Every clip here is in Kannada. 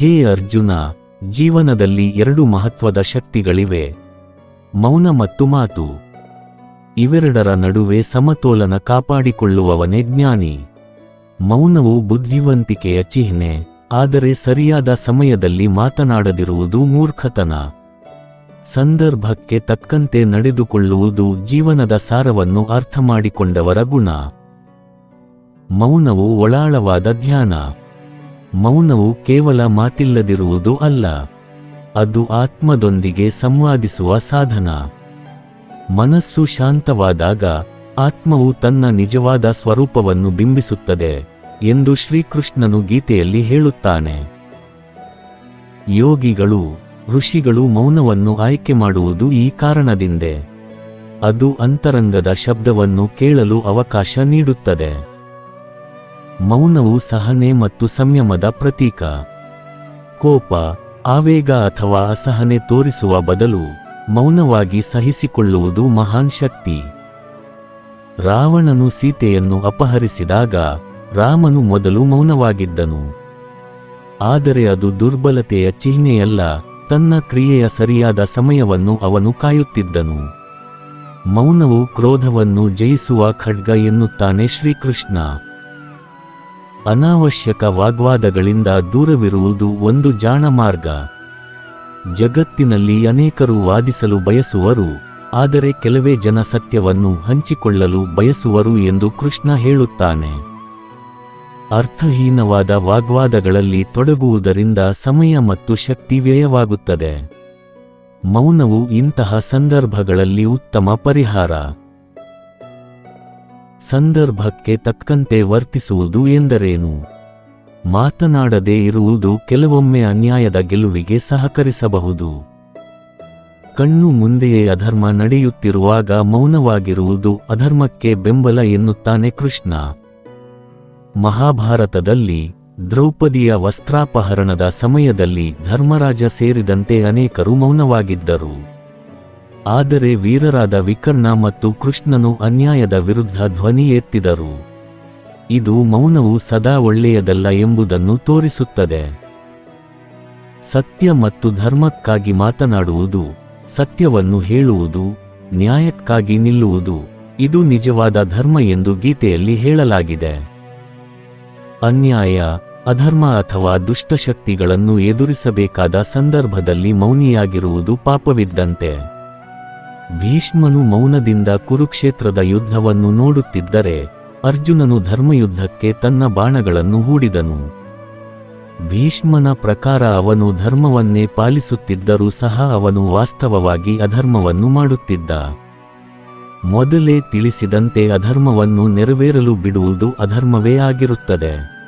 ಹೇ ಅರ್ಜುನ, ಜೀವನದಲ್ಲಿ ಎರಡು ಮಹತ್ವದ ಶಕ್ತಿಗಳಿವೆ. ಮೌನ ಮತ್ತು ಮಾತು. ಇವೆರಡರ ನಡುವೆ ಸಮತೋಲನ ಕಾಪಾಡಿಕೊಳ್ಳುವವನೇ ಜ್ಞಾನಿ. ಮೌನವು ಬುದ್ಧಿವಂತಿಕೆಯ ಚಿಹ್ನೆ, ಆದರೆ ಸರಿಯಾದ ಸಮಯದಲ್ಲಿ ಮಾತನಾಡದಿರುವುದು ಮೂರ್ಖತನ. ಸಂದರ್ಭಕ್ಕೆ ತಕ್ಕಂತೆ ನಡೆದುಕೊಳ್ಳುವುದು ಜೀವನದ ಸಾರವನ್ನು ಅರ್ಥಮಾಡಿಕೊಂಡವರ ಗುಣ. ಮೌನವು ಒಳಾಳವಾದ ಧ್ಯಾನ. ಮೌನವು ಕೇವಲ ಮಾತಿಲ್ಲದಿರುವುದು ಅಲ್ಲ. ಅದು ಆತ್ಮದೊಂದಿಗೆ ಸಂವಾದಿಸುವ ಸಾಧನ. ಮನಸ್ಸು ಶಾಂತವಾದಾಗ ಆತ್ಮವು ತನ್ನ ನಿಜವಾದ ಸ್ವರೂಪವನ್ನು ಬಿಂಬಿಸುತ್ತದೆ ಎಂದು ಶ್ರೀಕೃಷ್ಣನು ಗೀತೆಯಲ್ಲಿ ಹೇಳುತ್ತಾನೆ. ಯೋಗಿಗಳು, ಋಷಿಗಳು ಮೌನವನ್ನು ಆಯ್ಕೆ ಮಾಡುವುದು ಈ ಕಾರಣದಿಂದೆ. ಅದು ಅಂತರಂಗದ ಶಬ್ದವನ್ನು ಕೇಳಲು ಅವಕಾಶ ನೀಡುತ್ತದೆ. ಮೌನವು ಸಹನೆ ಮತ್ತು ಸಂಯಮದ ಪ್ರತೀಕ. ಕೋಪ, ಆವೇಗ ಅಥವಾ ಅಸಹನೆ ತೋರಿಸುವ ಬದಲು ಮೌನವಾಗಿ ಸಹಿಸಿಕೊಳ್ಳುವುದು ಮಹಾನ್ ಶಕ್ತಿ. ರಾವಣನು ಸೀತೆಯನ್ನು ಅಪಹರಿಸಿದಾಗ ರಾಮನು ಮೊದಲು ಮೌನವಾಗಿದ್ದನು. ಆದರೆ ಅದು ದುರ್ಬಲತೆಯ ಚಿಹ್ನೆಯಲ್ಲ, ತನ್ನ ಕ್ರಿಯೆಯ ಸರಿಯಾದ ಸಮಯವನ್ನು ಅವನು ಕಾಯುತ್ತಿದ್ದನು. ಮೌನವು ಕ್ರೋಧವನ್ನು ಜಯಿಸುವ ಖಡ್ಗ ಎನ್ನುತ್ತಾನೆ ಶ್ರೀಕೃಷ್ಣ. ಅನಾವಶ್ಯಕ ವಾಗ್ವಾದಗಳಿಂದ ದೂರವಿರುವುದು ಒಂದು ಜಾಣ ಮಾರ್ಗ. ಜಗತ್ತಿನಲ್ಲಿ ಅನೇಕರು ವಾದಿಸಲು ಬಯಸುವರು, ಆದರೆ ಕೆಲವೇ ಜನ ಸತ್ಯವನ್ನು ಹಂಚಿಕೊಳ್ಳಲು ಬಯಸುವರು ಎಂದು ಕೃಷ್ಣ ಹೇಳುತ್ತಾನೆ. ಅರ್ಥಹೀನವಾದ ವಾಗ್ವಾದಗಳಲ್ಲಿ ತೊಡಗುವುದರಿಂದ ಸಮಯ ಮತ್ತು ಶಕ್ತಿ ವ್ಯಯವಾಗುತ್ತದೆ. ಮೌನವು ಇಂತಹ ಸಂದರ್ಭಗಳಲ್ಲಿ ಉತ್ತಮ ಪರಿಹಾರ. ಸಂದರ್ಭಕ್ಕೆ ತಕ್ಕಂತೆ ವರ್ತಿಸುವುದು ಎಂದರೇನು? ಮಾತನಾಡದೇ ಇರುವುದು ಕೆಲವೊಮ್ಮೆ ಅನ್ಯಾಯದ ಗೆಲುವಿಗೆ ಸಹಕರಿಸಬಹುದು. ಕಣ್ಣು ಮುಂದೆಯೇ ಅಧರ್ಮ ನಡೆಯುತ್ತಿರುವಾಗ ಮೌನವಾಗಿರುವುದು ಅಧರ್ಮಕ್ಕೆ ಬೆಂಬಲ ಎನ್ನುತ್ತಾನೆ ಕೃಷ್ಣ. ಮಹಾಭಾರತದಲ್ಲಿ ದ್ರೌಪದಿಯ ವಸ್ತ್ರಾಪಹರಣದ ಸಮಯದಲ್ಲಿ ಧರ್ಮರಾಜ ಸೇರಿದಂತೆ ಅನೇಕರು ಮೌನವಾಗಿದ್ದರು. ಆದರೆ ವೀರರಾದ ವಿಕರ್ಣ ಮತ್ತು ಕೃಷ್ಣನು ಅನ್ಯಾಯದ ವಿರುದ್ಧ ಧ್ವನಿ ಎತ್ತಿದರು. ಇದು ಮೌನವು ಸದಾ ಒಳ್ಳೆಯದಲ್ಲ ಎಂಬುದನ್ನು ತೋರಿಸುತ್ತದೆ. ಸತ್ಯ ಮತ್ತು ಧರ್ಮಕ್ಕಾಗಿ ಮಾತನಾಡುವುದು, ಸತ್ಯವನ್ನು ಹೇಳುವುದು, ನ್ಯಾಯಕ್ಕಾಗಿ ನಿಲ್ಲುವುದು, ಇದು ನಿಜವಾದ ಧರ್ಮ ಎಂದು ಗೀತೆಯಲ್ಲಿ ಹೇಳಲಾಗಿದೆ. ಅನ್ಯಾಯ, ಅಧರ್ಮ ಅಥವಾ ದುಷ್ಟಶಕ್ತಿಗಳನ್ನು ಎದುರಿಸಬೇಕಾದ ಸಂದರ್ಭದಲ್ಲಿ ಮೌನಿಯಾಗಿರುವುದು ಪಾಪವಿದ್ದಂತೆ. ಭೀಷ್ಮನು ಮೌನದಿಂದ ಕುರುಕ್ಷೇತ್ರದ ಯುದ್ಧವನ್ನು ನೋಡುತ್ತಿದ್ದರೆ ಅರ್ಜುನನು ಧರ್ಮಯುದ್ಧಕ್ಕೆ ತನ್ನ ಬಾಣಗಳನ್ನು ಹೂಡಿದನು. ಭೀಷ್ಮನ ಪ್ರಕಾರ ಅವನು ಧರ್ಮವನ್ನೇ ಪಾಲಿಸುತ್ತಿದ್ದರೂ ಸಹ ಅವನು ವಾಸ್ತವವಾಗಿ ಅಧರ್ಮವನ್ನು ಮಾಡುತ್ತಿದ್ದ. ಮೊದಲೇ ತಿಳಿಸಿದಂತೆ ಅಧರ್ಮವನ್ನು ನೆರವೇರಲು ಬಿಡುವುದು ಅಧರ್ಮವೇ ಆಗಿರುತ್ತದೆ.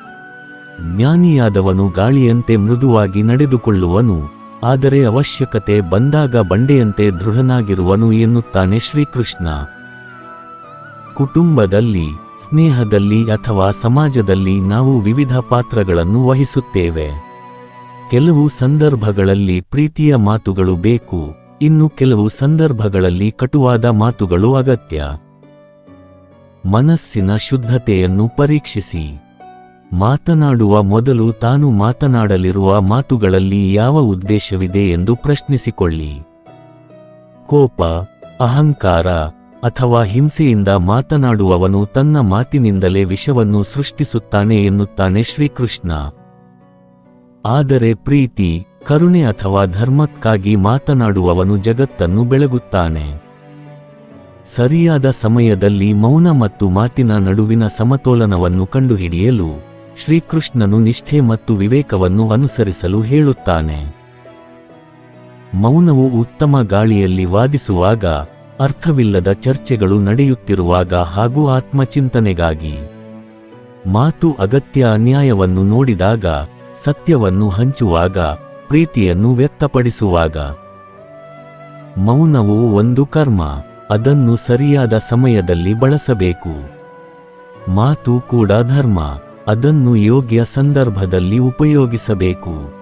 ಜ್ಞಾನಿಯಾದವನು ಗಾಳಿಯಂತೆ ಮೃದುವಾಗಿ ನಡೆದುಕೊಳ್ಳುವನು. ಆದರೆ ಅವಶ್ಯಕತೆ ಬಂದಾಗ ಬಂಡೆಯಂತೆ ದೃಢನಾಗಿರುವನು ಎನ್ನುತ್ತಾನೆ ಶ್ರೀಕೃಷ್ಣ. ಕುಟುಂಬದಲ್ಲಿ, ಸ್ನೇಹದಲ್ಲಿ ಅಥವಾ ಸಮಾಜದಲ್ಲಿ ನಾವು ವಿವಿಧ ಪಾತ್ರಗಳನ್ನು ವಹಿಸುತ್ತೇವೆ. ಕೆಲವು ಸಂದರ್ಭಗಳಲ್ಲಿ ಪ್ರೀತಿಯ ಮಾತುಗಳು ಬೇಕು, ಇನ್ನು ಕೆಲವು ಸಂದರ್ಭಗಳಲ್ಲಿ ಕಟುವಾದ ಮಾತುಗಳು ಅಗತ್ಯ. ಮನಸ್ಸಿನ ಶುದ್ಧತೆಯನ್ನು ಪರೀಕ್ಷಿಸಿ. ಮಾತನಾಡುವ ಮೊದಲು ತಾನು ಮಾತನಾಡಲಿರುವ ಮಾತುಗಳಲ್ಲಿ ಯಾವ ಉದ್ದೇಶವಿದೆ ಎಂದು ಪ್ರಶ್ನಿಸಿಕೊಳ್ಳಿ. ಕೋಪ, ಅಹಂಕಾರ ಅಥವಾ ಹಿಂಸೆಯಿಂದ ಮಾತನಾಡುವವನು ತನ್ನ ಮಾತಿನಿಂದಲೇ ವಿಷವನ್ನು ಸೃಷ್ಟಿಸುತ್ತಾನೆ ಎನ್ನುತ್ತಾನೆ ಶ್ರೀಕೃಷ್ಣ. ಆದರೆ ಪ್ರೀತಿ, ಕರುಣೆ ಅಥವಾ ಧರ್ಮಕ್ಕಾಗಿ ಮಾತನಾಡುವವನು ಜಗತ್ತನ್ನು ಬೆಳಗುತ್ತಾನೆ. ಸರಿಯಾದ ಸಮಯದಲ್ಲಿ ಮೌನ ಮತ್ತು ಮಾತಿನ ನಡುವಿನ ಸಮತೋಲನವನ್ನು ಕಂಡುಹಿಡಿಯಲು ಶ್ರೀಕೃಷ್ಣನು ನಿಷ್ಠೆ ಮತ್ತು ವಿವೇಕವನ್ನು ಅನುಸರಿಸಲು ಹೇಳುತ್ತಾನೆ. ಮೌನವು ಉತ್ತಮ ಗಾಳಿಯಲ್ಲಿ ವಾದಿಸುವಾಗ, ಅರ್ಥವಿಲ್ಲದ ಚರ್ಚೆಗಳು ನಡೆಯುತ್ತಿರುವಾಗ ಹಾಗೂ ಆತ್ಮಚಿಂತನೆಗಾಗಿ. ಮಾತು ಅಗತ್ಯ ಅನ್ಯಾಯವನ್ನು ನೋಡಿದಾಗ, ಸತ್ಯವನ್ನು ಹಂಚುವಾಗ, ಪ್ರೀತಿಯನ್ನು ವ್ಯಕ್ತಪಡಿಸುವಾಗ. ಮೌನವು ಒಂದು ಕರ್ಮ, ಅದನ್ನು ಸರಿಯಾದ ಸಮಯದಲ್ಲಿ ಬಳಸಬೇಕು. ಮಾತು ಕೂಡ ಧರ್ಮ. ಅದನ್ನು ಯೋಗ್ಯ ಸಂದರ್ಭದಲ್ಲಿ ಉಪಯೋಗಿಸಬೇಕು.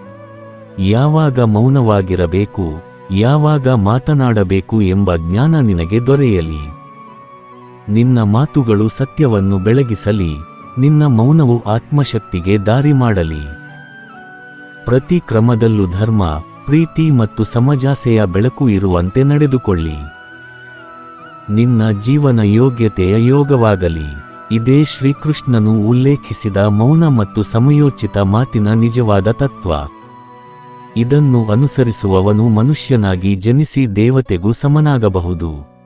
ಯಾವಾಗ ಮೌನವಾಗಿರಬೇಕು, ಯಾವಾಗ ಮಾತನಾಡಬೇಕು ಎಂಬ ಜ್ಞಾನ ನಿನಗೆ ದೊರೆಯಲಿ. ನಿನ್ನ ಮಾತುಗಳು ಸತ್ಯವನ್ನು ಬೆಳಗಿಸಲಿ, ನಿನ್ನ ಮೌನವು ಆತ್ಮಶಕ್ತಿಗೆ ದಾರಿ ಮಾಡಲಿ. ಪ್ರತಿ ಕ್ರಮದಲ್ಲೂ ಧರ್ಮ, ಪ್ರೀತಿ ಮತ್ತು ಸಮಜಾಸೆಯ ಬೆಳಕು ಇರುವಂತೆ ನಡೆದುಕೊಳ್ಳಿ. ನಿನ್ನ ಜೀವನ ಯೋಗ್ಯತೆಯ ಯೋಗವಾಗಲಿ. ಇದೇ ಶ್ರೀಕೃಷ್ಣನು ಉಲ್ಲೇಖಿಸಿದ ಮೌನ ಮತ್ತು ಸಮಯೋಚಿತ ಮಾತಿನ ನಿಜವಾದ ತತ್ವ. ಇದನ್ನು ಅನುಸರಿಸುವವನು ಮನುಷ್ಯನಾಗಿ ಜನಿಸಿ ದೇವತೆಗೂ ಸಮನಾಗಬಹುದು.